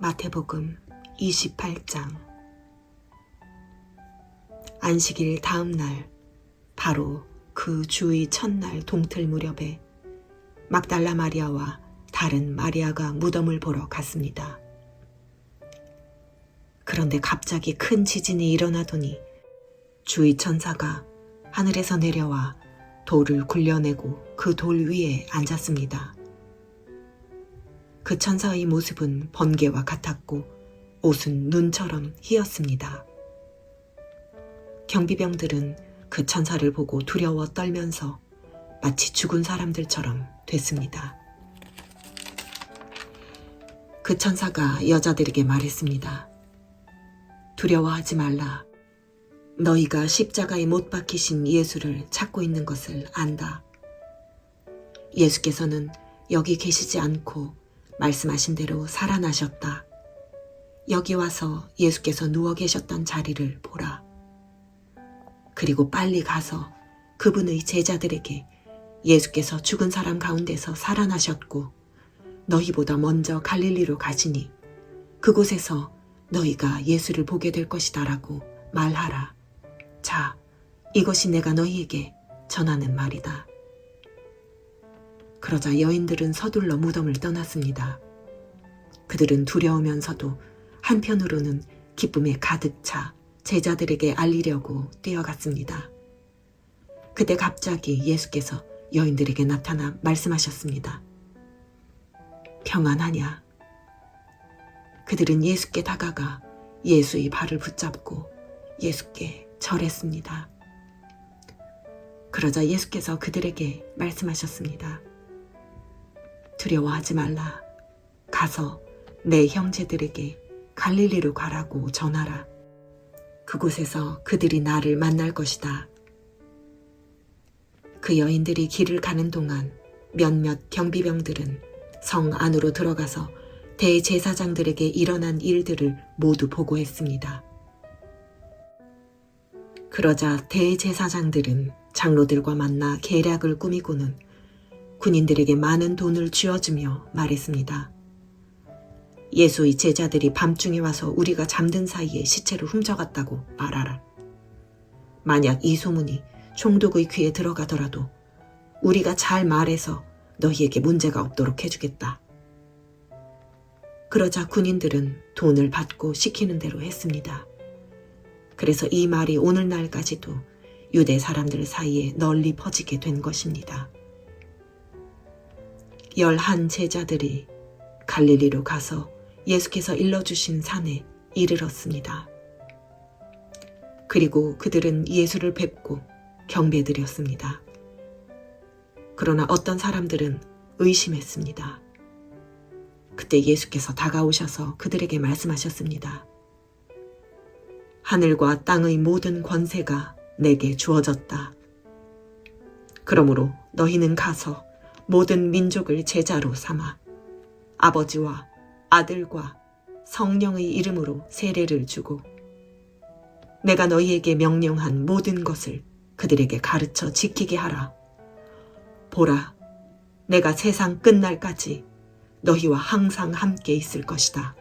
마태복음 28장 안식일 다음 날 바로 그 주의 첫날 동틀 무렵에 막달라 마리아와 다른 마리아가 무덤을 보러 갔습니다. 그런데 갑자기 큰 지진이 일어나더니 주의 천사가 하늘에서 내려와 돌을 굴려내고 그 돌 위에 앉았습니다. 그 천사의 모습은 번개와 같았고 옷은 눈처럼 희었습니다. 경비병들은 그 천사를 보고 두려워 떨면서 마치 죽은 사람들처럼 됐습니다. 그 천사가 여자들에게 말했습니다. 두려워하지 말라. 너희가 십자가에 못 박히신 예수를 찾고 있는 것을 안다. 예수께서는 여기 계시지 않고 말씀하신 대로 살아나셨다. 여기 와서 예수께서 누워 계셨던 자리를 보라. 그리고 빨리 가서 그분의 제자들에게 예수께서 죽은 사람 가운데서 살아나셨고 너희보다 먼저 갈릴리로 가시니 그곳에서 너희가 예수를 보게 될 것이다라고 말하라. 자, 이것이 내가 너희에게 전하는 말이다. 그러자 여인들은 서둘러 무덤을 떠났습니다. 그들은 두려우면서도 한편으로는 기쁨에 가득 차 제자들에게 알리려고 뛰어갔습니다. 그때 갑자기 예수께서 여인들에게 나타나 말씀하셨습니다. 평안하냐? 그들은 예수께 다가가 예수의 발을 붙잡고 예수께 절했습니다. 그러자 예수께서 그들에게 말씀하셨습니다. 두려워하지 말라. 가서 내 형제들에게 갈릴리로 가라고 전하라. 그곳에서 그들이 나를 만날 것이다. 그 여인들이 길을 가는 동안 몇몇 경비병들은 성 안으로 들어가서 대제사장들에게 일어난 일들을 모두 보고했습니다. 그러자 대제사장들은 장로들과 만나 계략을 꾸미고는 군인들에게 많은 돈을 쥐어주며 말했습니다. 예수의 제자들이 밤중에 와서 우리가 잠든 사이에 시체를 훔쳐갔다고 말하라. 만약 이 소문이 총독의 귀에 들어가더라도 우리가 잘 말해서 너희에게 문제가 없도록 해주겠다. 그러자 군인들은 돈을 받고 시키는 대로 했습니다. 그래서 이 말이 오늘날까지도 유대 사람들 사이에 널리 퍼지게 된 것입니다. 열한 제자들이 갈릴리로 가서 예수께서 일러주신 산에 이르렀습니다. 그리고 그들은 예수를 뵙고 경배드렸습니다. 그러나 어떤 사람들은 의심했습니다. 그때 예수께서 다가오셔서 그들에게 말씀하셨습니다. 하늘과 땅의 모든 권세가 내게 주어졌다. 그러므로 너희는 가서 모든 민족을 제자로 삼아 아버지와 아들과 성령의 이름으로 세례를 주고 내가 너희에게 명령한 모든 것을 그들에게 가르쳐 지키게 하라. 보라, 내가 세상 끝날까지 너희와 항상 함께 있을 것이다.